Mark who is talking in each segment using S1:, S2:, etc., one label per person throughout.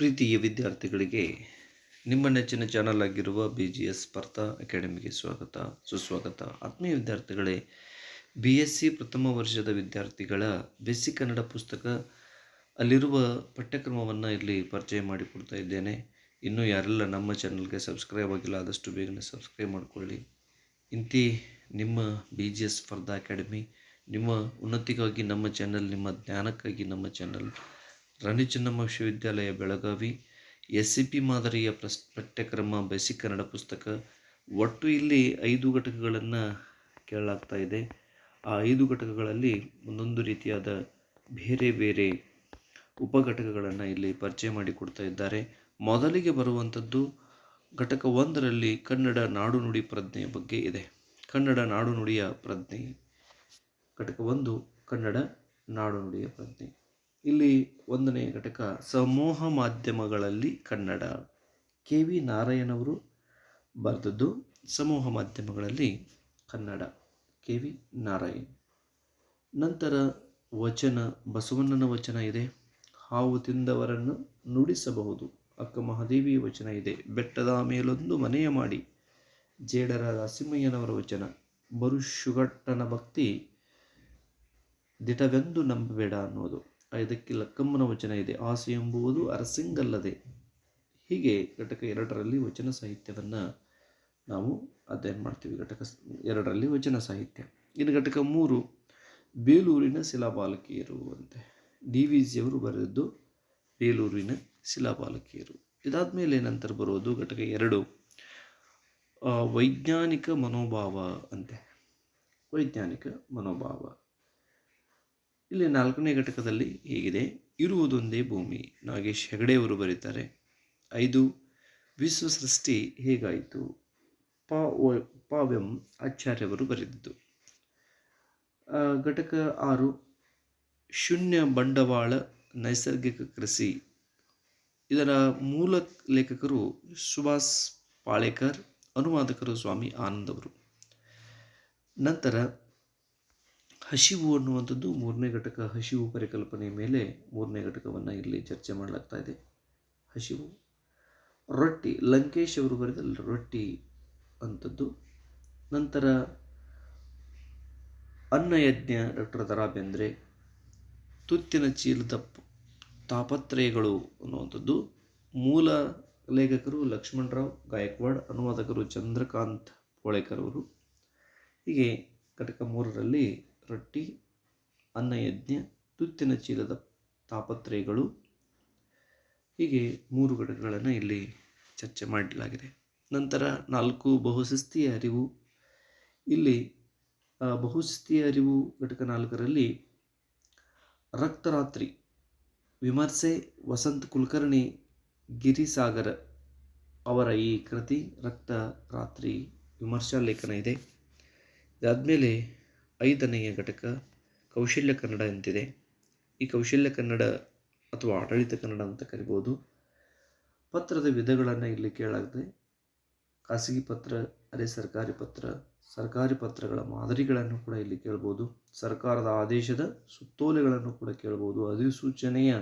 S1: ಪ್ರೀತಿಯ ವಿದ್ಯಾರ್ಥಿಗಳಿಗೆ ನಿಮ್ಮ ನೆಚ್ಚಿನ ಚಾನಲ್ ಆಗಿರುವ ಬಿ ಜಿ ಎಸ್ ಸ್ಪರ್ಧಾ ಅಕಾಡೆಮಿಗೆ ಸ್ವಾಗತ, ಸುಸ್ವಾಗತ. ಆತ್ಮೀಯ ವಿದ್ಯಾರ್ಥಿಗಳೇ ಬಿ ಎಸ್ ಸಿ ಪ್ರಥಮ ವರ್ಷದ ವಿದ್ಯಾರ್ಥಿಗಳ ಬೇಸಿಕ್ ಕನ್ನಡ ಪುಸ್ತಕ ಅಲ್ಲಿರುವ ಪಠ್ಯಕ್ರಮವನ್ನು ಇಲ್ಲಿ ಪರಿಚಯ ಮಾಡಿಕೊಡ್ತಾ ಇದ್ದೇನೆ. ಇನ್ನೂ ಯಾರೆಲ್ಲ ನಮ್ಮ ಚಾನಲ್ಗೆ ಸಬ್ಸ್ಕ್ರೈಬ್ ಆಗಿಲ್ಲ, ಆದಷ್ಟು ಬೇಗನೆ ಸಬ್ಸ್ಕ್ರೈಬ್ ಮಾಡಿಕೊಳ್ಳಿ. ಇಂತಿ ನಿಮ್ಮ ಬಿ ಜಿ ಎಸ್ ಸ್ಪರ್ಧಾ ಅಕಾಡೆಮಿ ನಿಮ್ಮ ಉನ್ನತಿಗಾಗಿ ನಮ್ಮ ಚಾನಲ್ ನಿಮ್ಮ ಜ್ಞಾನಕ್ಕಾಗಿ ನಮ್ಮ ಚಾನಲ್ ರಾಣಿ ಚೆನ್ನಮ್ಮ ವಿಶ್ವವಿದ್ಯಾಲಯ ಬೆಳಗಾವಿ. ಎಸ್ ಸಿ ಪಿ ಮಾದರಿಯ ಪ್ರಸ್, ಪಠ್ಯಕ್ರಮ ಬೇಸಿಕ್ ಕನ್ನಡ ಪುಸ್ತಕ. ಒಟ್ಟು ಇಲ್ಲಿ ಐದು ಘಟಕಗಳನ್ನು ಕೇಳಲಾಗ್ತಾ ಇದೆ. ಆ ಐದು ಘಟಕಗಳಲ್ಲಿ ಒಂದೊಂದು ರೀತಿಯಾದ ಬೇರೆ ಬೇರೆ ಉಪಘಟಕಗಳನ್ನು ಇಲ್ಲಿ ಪರಿಚಯ ಮಾಡಿಕೊಡ್ತಾ ಇದ್ದಾರೆ. ಮೊದಲಿಗೆ ಬರುವಂಥದ್ದು ಘಟಕ ಒಂದರಲ್ಲಿ ಕನ್ನಡ ನಾಡು ನುಡಿ ಪ್ರಜ್ಞೆಯ ಬಗ್ಗೆ ಇದೆ. ಕನ್ನಡ ನಾಡು ನುಡಿಯ ಪ್ರಜ್ಞೆ. ಘಟಕ ಒಂದು ಕನ್ನಡ ನಾಡು ನುಡಿಯ ಪ್ರಜ್ಞೆ. ಇಲ್ಲಿ ಒಂದನೇ ಘಟಕ, ಸಮೂಹ ಮಾಧ್ಯಮಗಳಲ್ಲಿ ಕನ್ನಡ. ಕೆ ವಿ ನಾರಾಯಣವರು ಬರೆದದ್ದು ಸಮೂಹ ಮಾಧ್ಯಮಗಳಲ್ಲಿ ಕನ್ನಡ. K V Narayan. ನಂತರ ವಚನ, ಬಸವಣ್ಣನ ವಚನ ಇದೆ. ಹಾವು ತಿಂದವರನ್ನು ನುಡಿಸಬಹುದು. ಅಕ್ಕ ಮಹಾದೇವಿ ವಚನ ಇದೆ. ಬೆಟ್ಟದ ಮೇಲೊಂದು ಮನೆಯ ಮಾಡಿ. ಜೇಡರ ನರಸಿಂಹಯ್ಯನವರ ವಚನ. ಬರು ಶುಗಟ್ಟನ ಭಕ್ತಿ ದಿಟವೆಂದು ನಂಬಬೇಡ ಅನ್ನೋದು. ಇದಕ್ಕೆ ಲಕ್ಕಮ್ಮನ ವಚನ ಇದೆ. ಆಸೆ ಎಂಬುವುದು ಅರಸಿಂಗಲ್ಲದೆ. ಹೀಗೆ ಘಟಕ ಎರಡರಲ್ಲಿ ವಚನ ಸಾಹಿತ್ಯವನ್ನು ನಾವು ಅಧ್ಯಯನ ಮಾಡ್ತೀವಿ. ಘಟಕ ಎರಡರಲ್ಲಿ ವಚನ ಸಾಹಿತ್ಯ. ಇನ್ನು ಘಟಕ ಮೂರು, ಬೇಲೂರಿನ ಶಿಲಾಬಾಲಕಿಯರು ಅಂತೆ. ಡಿ ವಿ ಜಿಯವರು ಬರೆದದ್ದು ಬೇಲೂರಿನ ಶಿಲಾಬಾಲಕಿಯರು. ಇದಾದ ಮೇಲೆ ನಂತರ ಬರೋದು ಘಟಕ ಎರಡು ವೈಜ್ಞಾನಿಕ ಮನೋಭಾವ ಅಂತೆ. ವೈಜ್ಞಾನಿಕ ಮನೋಭಾವ. ಇಲ್ಲಿ ನಾಲ್ಕನೇ ಘಟಕದಲ್ಲಿ ಹೀಗಿದೆ? ಇರುವುದೊಂದೇ ಭೂಮಿ. ನಾಗೇಶ್ ಹೆಗಡೆಯವರು ಬರೀತಾರೆ. ಐದು, ವಿಶ್ವ ಸೃಷ್ಟಿ ಹೇಗಾಯಿತು? ಪ ಪಾವ್ಯಂ ಆಚಾರ್ಯವರು ಬರೆದಿದ್ದು. ಘಟಕ ಆರು, ಶೂನ್ಯ ಬಂಡವಾಳ ನೈಸರ್ಗಿಕ ಕೃಷಿ. ಇದರ ಮೂಲ ಲೇಖಕರು ಸುಭಾಷ್ ಪಾಳೇಕರ್, ಅನುವಾದಕರು ಸ್ವಾಮಿ ಆನಂದವರು ನಂತರ ಹಸಿವು ಅನ್ನುವಂಥದ್ದು ಮೂರನೇ ಘಟಕ. ಹಸಿವು ಪರಿಕಲ್ಪನೆಯ ಮೇಲೆ ಮೂರನೇ ಘಟಕವನ್ನು ಇಲ್ಲಿ ಚರ್ಚೆ ಮಾಡಲಾಗ್ತಾ ಇದೆ. ಹಸಿವು. ರೊಟ್ಟಿ. ಲಂಕೇಶ್ ಅವರು ಬರೆದ ರೊಟ್ಟಿ ಅಂಥದ್ದು ನಂತರ ಅನ್ನಯಜ್ಞ ಡಾಕ್ಟರ್ ದರಾ ಬೇಂದ್ರೆ ತುತ್ತಿನ ಚೀಲದ ತಾಪತ್ರಯಗಳು ಅನ್ನುವಂಥದ್ದು. ಮೂಲ ಲೇಖಕರು ಲಕ್ಷ್ಮಣರಾವ್ ಗಾಯಕ್ವಾಡ್, ಅನುವಾದಕರು ಚಂದ್ರಕಾಂತ್ ಪೋಳೇಕರ್ ಅವರು. ಹೀಗೆ ಘಟಕ ಮೂರರಲ್ಲಿ ರೊಟ್ಟಿ ಅನ್ನಯಜ್ಞ ತುತ್ತಿನ ಚೀಲದ ತಾಪತ್ರಯಗಳು. ಹೀಗೆ ಮೂರು ಘಟಕಗಳನ್ನು ಇಲ್ಲಿ ಚರ್ಚೆ ಮಾಡಲಾಗಿದೆ. ನಂತರ ನಾಲ್ಕು ಬಹುಶಿಸ್ತೀಯ ಅರಿವು. ಇಲ್ಲಿ ಬಹುಶಿಸ್ತೀಯ ಅರಿವು ಘಟಕ ನಾಲ್ಕರಲ್ಲಿ ರಕ್ತರಾತ್ರಿ ವಿಮರ್ಶೆ ವಸಂತ್ ಕುಲಕರ್ಣಿ, ಗಿರಿಸಾಗರ ಅವರ ಈ ಕೃತಿ ರಕ್ತ ರಾತ್ರಿ ವಿಮರ್ಶಾ ಲೇಖನ ಇದೆ. ಇದಾದಮೇಲೆ ಐದನೆಯ ಘಟಕ ಕೌಶಲ್ಯ ಕನ್ನಡ ಅಂತಿದೆ ಈ ಕೌಶಲ್ಯ ಕನ್ನಡ ಅಥವಾ ಆಡಳಿತ ಕನ್ನಡ ಅಂತ ಕರಿಬೋದು. ಪತ್ರದ ವಿಧಗಳನ್ನು ಇಲ್ಲಿ ಕೇಳಾಗಿದೆ ಖಾಸಗಿ ಪತ್ರ, ಅರೆ ಸರ್ಕಾರಿ ಪತ್ರ, ಸರ್ಕಾರಿ ಪತ್ರಗಳ ಮಾದರಿಗಳನ್ನು ಕೂಡ ಇಲ್ಲಿ ಕೇಳ್ಬೋದು. ಸರ್ಕಾರದ ಆದೇಶದ ಸುತ್ತೋಲೆಗಳನ್ನು ಕೂಡ ಕೇಳ್ಬೋದು. ಅಧಿಸೂಚನೆಯ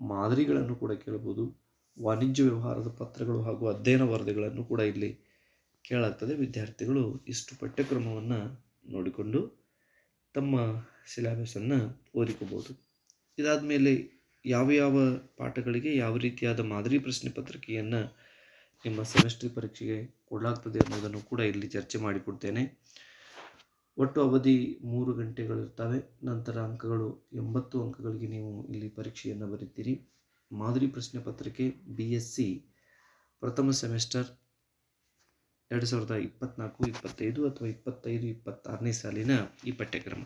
S1: ಮಾದರಿಗಳನ್ನು ಕೂಡ ಕೇಳ್ಬೋದು. ವಾಣಿಜ್ಯ ವ್ಯವಹಾರದ ಪತ್ರಗಳು ಹಾಗೂ ಅಧ್ಯಯನ ವರದಿಗಳನ್ನು ಕೂಡ ಇಲ್ಲಿ ಕೇಳಾಗ್ತದೆ. ವಿದ್ಯಾರ್ಥಿಗಳು ಇಷ್ಟು ಪಠ್ಯಕ್ರಮವನ್ನು ನೋಡಿಕೊಂಡು ತಮ್ಮ ಸಿಲೆಬಸನ್ನು ಓದಿಕೋಬೋದು. ಇದಾದ ಮೇಲೆ ಯಾವ ಯಾವ ಪಾಠಗಳಿಗೆ ಯಾವ ರೀತಿಯಾದ ಮಾದರಿ ಪ್ರಶ್ನೆ ಪತ್ರಿಕೆಯನ್ನು ನಿಮ್ಮ ಸೆಮಿಸ್ಟರ್ ಪರೀಕ್ಷೆಗೆ ಕೊಡಲಾಗ್ತದೆ ಅನ್ನೋದನ್ನು ಕೂಡ ಇಲ್ಲಿ ಚರ್ಚೆ ಮಾಡಿಕೊಡ್ತೇನೆ. ಒಟ್ಟು ಅವಧಿ ಮೂರು ಗಂಟೆಗಳಿರ್ತವೆ ನಂತರ ಅಂಕಗಳು ಎಂಬತ್ತು ಅಂಕಗಳಿಗೆ ನೀವು ಇಲ್ಲಿ ಪರೀಕ್ಷೆಯನ್ನು ಬರೀತೀರಿ. ಮಾದರಿ ಪ್ರಶ್ನೆ ಪತ್ರಿಕೆ ಬಿ ಎಸ್ ಸಿ ಪ್ರಥಮ ಸೆಮಿಸ್ಟರ್ ಎರಡು ಸಾವಿರದ ಇಪ್ಪತ್ತ್ನಾಲ್ಕು ಇಪ್ಪತ್ತೈದು ಅಥವಾ ಇಪ್ಪತ್ತೈದು, ಇಪ್ಪತ್ತಾರನೇ ಸಾಲಿನ ಈ ಪಠ್ಯಕ್ರಮ.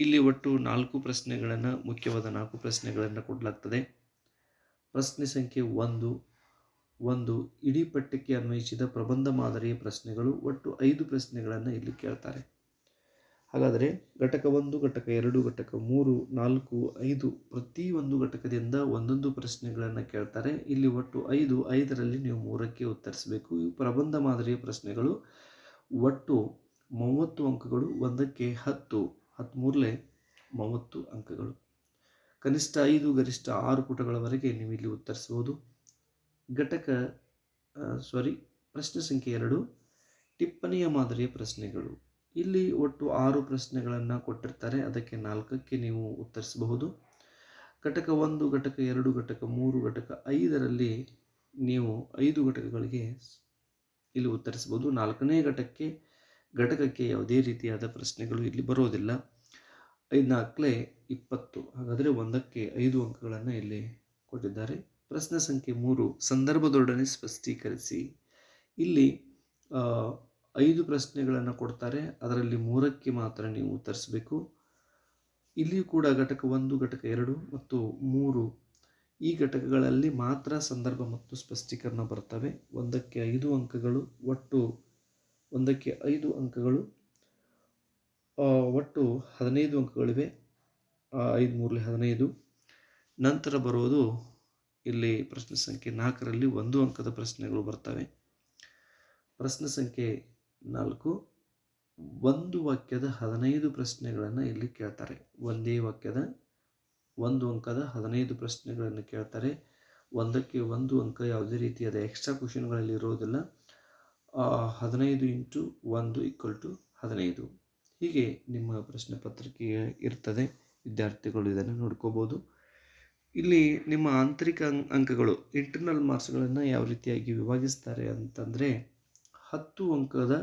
S1: ಇಲ್ಲಿ ಒಟ್ಟು ನಾಲ್ಕು ಪ್ರಶ್ನೆಗಳನ್ನು, ಮುಖ್ಯವಾದ ನಾಲ್ಕು ಪ್ರಶ್ನೆಗಳನ್ನು ಕೊಡಲಾಗ್ತದೆ. ಪ್ರಶ್ನೆ ಸಂಖ್ಯೆ ಒಂದು ಒಂದು ಇಡೀ ಪಠ್ಯಕ್ಕೆ ಅನ್ವಯಿಸಿದ ಪ್ರಬಂಧ ಮಾದರಿಯ ಪ್ರಶ್ನೆಗಳು ಒಟ್ಟು ಐದು ಪ್ರಶ್ನೆಗಳನ್ನು ಇಲ್ಲಿ ಕೇಳ್ತಾರೆ. ಹಾಗಾದರೆ ಘಟಕ ಒಂದು, ಘಟಕ ಎರಡು, ಘಟಕ ಮೂರು, ನಾಲ್ಕು, ಐದು ಒಂದು ಘಟಕದಿಂದ ಒಂದೊಂದು ಪ್ರಶ್ನೆಗಳನ್ನು ಕೇಳ್ತಾರೆ. ಇಲ್ಲಿ ಒಟ್ಟು ಐದು, ಐದರಲ್ಲಿ ನೀವು ಮೂರಕ್ಕೆ ಉತ್ತರಿಸಬೇಕು. ಈ ಪ್ರಬಂಧ ಮಾದರಿಯ ಪ್ರಶ್ನೆಗಳು. ಒಟ್ಟು ಮೂವತ್ತು ಅಂಕಗಳು, ಒಂದಕ್ಕೆ ಹತ್ತು ಹತ್ತ್ಮೂರಲೆ ಮೂವತ್ತು ಅಂಕಗಳು. ಕನಿಷ್ಠ ಐದು, ಗರಿಷ್ಠ ಆರು ಪುಟಗಳವರೆಗೆ ನೀವು ಇಲ್ಲಿ ಉತ್ತರಿಸಬಹುದು ಘಟಕ ಸಾರಿ ಪ್ರಶ್ನೆ ಸಂಖ್ಯೆ ಎರಡು, ಟಿಪ್ಪಣಿಯ ಮಾದರಿಯ ಪ್ರಶ್ನೆಗಳು. ಇಲ್ಲಿ ಒಟ್ಟು ಆರು ಪ್ರಶ್ನೆಗಳನ್ನು ಕೊಟ್ಟಿರ್ತಾರೆ. ಅದಕ್ಕೆ ನಾಲ್ಕಕ್ಕೆ ನೀವು ಉತ್ತರಿಸಬಹುದು. ಘಟಕ ಒಂದು, ಘಟಕ ಎರಡು, ಘಟಕ ಮೂರು, ಘಟಕ ಐದರಲ್ಲಿ ನೀವು ಐದು ಘಟಕಗಳಿಗೆ ಇಲ್ಲಿ ಉತ್ತರಿಸಬಹುದು. ನಾಲ್ಕನೇ ಘಟಕಕ್ಕೆ ಘಟಕಕ್ಕೆ ಯಾವುದೇ ರೀತಿಯಾದ ಪ್ರಶ್ನೆಗಳು ಇಲ್ಲಿ ಬರೋದಿಲ್ಲ. ಐದು ನಾಲ್ಕಲೇ ಇಪ್ಪತ್ತು. ಹಾಗಾದರೆ ಒಂದಕ್ಕೆ ಐದು ಅಂಕಗಳನ್ನು ಇಲ್ಲಿ ಕೊಟ್ಟಿದ್ದಾರೆ. ಪ್ರಶ್ನೆ ಸಂಖ್ಯೆ ಮೂರು, ಸಂದರ್ಭದೊಡನೆ ಸ್ಪಷ್ಟೀಕರಿಸಿ. ಇಲ್ಲಿ ಐದು ಪ್ರಶ್ನೆಗಳನ್ನು ಕೊಡ್ತಾರೆ. ಅದರಲ್ಲಿ ಮೂರಕ್ಕೆ ಮಾತ್ರ ನೀವು ಉತ್ತರಿಸಬೇಕು. ಇಲ್ಲಿಯೂ ಕೂಡ ಘಟಕ ಒಂದು, ಘಟಕ ಎರಡು ಮತ್ತು ಮೂರು ಈ ಘಟಕಗಳಲ್ಲಿ ಮಾತ್ರ ಸಂದರ್ಭ ಮತ್ತು ಸ್ಪಷ್ಟೀಕರಣ ಬರ್ತವೆ. ಒಂದಕ್ಕೆ ಐದು ಅಂಕಗಳು, ಒಟ್ಟು ಒಂದಕ್ಕೆ ಐದು ಅಂಕಗಳು ಒಟ್ಟು ಹದಿನೈದು ಅಂಕಗಳಿವೆ. ಐದು ಮೂರಲಿ ಹದಿನೈದು. ನಂತರ ಬರುವುದು ಇಲ್ಲಿ ಪ್ರಶ್ನೆ ಸಂಖ್ಯೆ ನಾಲ್ಕರಲ್ಲಿ ಒಂದು ಅಂಕದ ಪ್ರಶ್ನೆಗಳು ಬರ್ತವೆ. ಪ್ರಶ್ನೆ ಸಂಖ್ಯೆ ನಾಲ್ಕು, ಒಂದು ವಾಕ್ಯದ ಹದಿನೈದು ಪ್ರಶ್ನೆಗಳನ್ನು ಇಲ್ಲಿ ಕೇಳ್ತಾರೆ. ಒಂದೇ ವಾಕ್ಯದ ಒಂದು ಅಂಕದ ಹದಿನೈದು ಪ್ರಶ್ನೆಗಳನ್ನು ಕೇಳ್ತಾರೆ. ಒಂದಕ್ಕೆ ಒಂದು ಅಂಕ ಯಾವುದೇ ರೀತಿಯಾದ ಎಕ್ಸ್ಟ್ರಾ ಕ್ವಶನ್ಗಳಲ್ಲಿ ಇರೋದಿಲ್ಲ. ಹದಿನೈದು ಇಂಟು ಒಂದು ಈಕ್ವಲ್ ಟು ಹದಿನೈದು. ಹೀಗೆ ನಿಮ್ಮ ಪ್ರಶ್ನೆ ಪತ್ರಿಕೆ ಇರ್ತದೆ. ವಿದ್ಯಾರ್ಥಿಗಳು ಇದನ್ನು ನೋಡ್ಕೋಬೋದು. ಇಲ್ಲಿ ನಿಮ್ಮ ಆಂತರಿಕ ಅಂಕಗಳು ಇಂಟರ್ನಲ್ ಮಾರ್ಕ್ಸ್ಗಳನ್ನು ಯಾವ ರೀತಿಯಾಗಿ ವಿಭಾಗಿಸ್ತಾರೆ ಅಂತಂದರೆ ಹತ್ತು ಅಂಕದ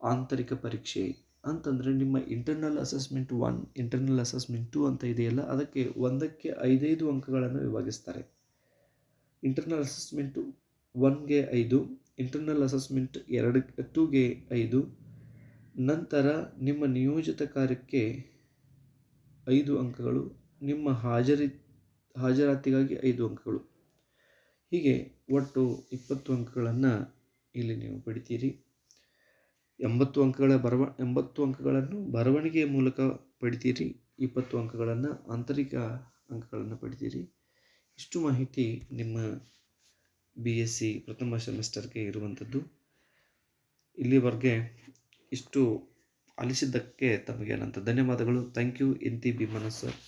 S1: ಆಂತರಿಕ ಪರೀಕ್ಷೆ ಅಂತಂದರೆ ನಿಮ್ಮ internal assessment one internal assessment two ಅಂತ ಇದೆಯಲ್ಲ, ಅದಕ್ಕೆ ಒಂದಕ್ಕೆ ಐದೈದು ಅಂಕಗಳನ್ನು ವಿಭಾಗಿಸ್ತಾರೆ. ಇಂಟರ್ನಲ್ ಅಸೆಸ್ಮೆಂಟ್ ಒನ್ಗೆ ಐದು ಇಂಟರ್ನಲ್ ಅಸೆಸ್ಮೆಂಟ್ ಎರಡು ಟೂಗೆ ಐದು, ನಂತರ ನಿಮ್ಮ ನಿಯೋಜಿತ ಕಾರ್ಯಕ್ಕೆ ಐದು ಅಂಕಗಳು, ನಿಮ್ಮ ಹಾಜರಿ, ಹಾಜರಾತಿಗಾಗಿ ಐದು ಅಂಕಗಳು. ಹೀಗೆ ಒಟ್ಟು ಇಪ್ಪತ್ತು ಅಂಕಗಳನ್ನು ಇಲ್ಲಿ ನೀವು ಪಡಿತೀರಿ ಎಂಬತ್ತು ಅಂಕಗಳ ಬರವ, ಎಂಬತ್ತು ಅಂಕಗಳನ್ನು ಬರವಣಿಗೆಯ ಮೂಲಕ ಪಡಿತೀರಿ ಇಪ್ಪತ್ತು ಅಂಕಗಳನ್ನು, ಆಂತರಿಕ ಅಂಕಗಳನ್ನು ಪಡಿತೀರಿ ಇಷ್ಟು ಮಾಹಿತಿ ನಿಮ್ಮ ಬಿ ಎಸ್ ಸಿ ಪ್ರಥಮ ಸೆಮಿಸ್ಟರ್ಗೆ ಇರುವಂಥದ್ದು. ಇಲ್ಲಿವರೆಗೆ ಇಷ್ಟು ಆಲಿಸಿದ್ದಕ್ಕೆ ತಮಗೆ ಅನಂತ ಧನ್ಯವಾದಗಳು. Thank you. ಎನ್ ಟಿ ಭೀಮನ ಸರ್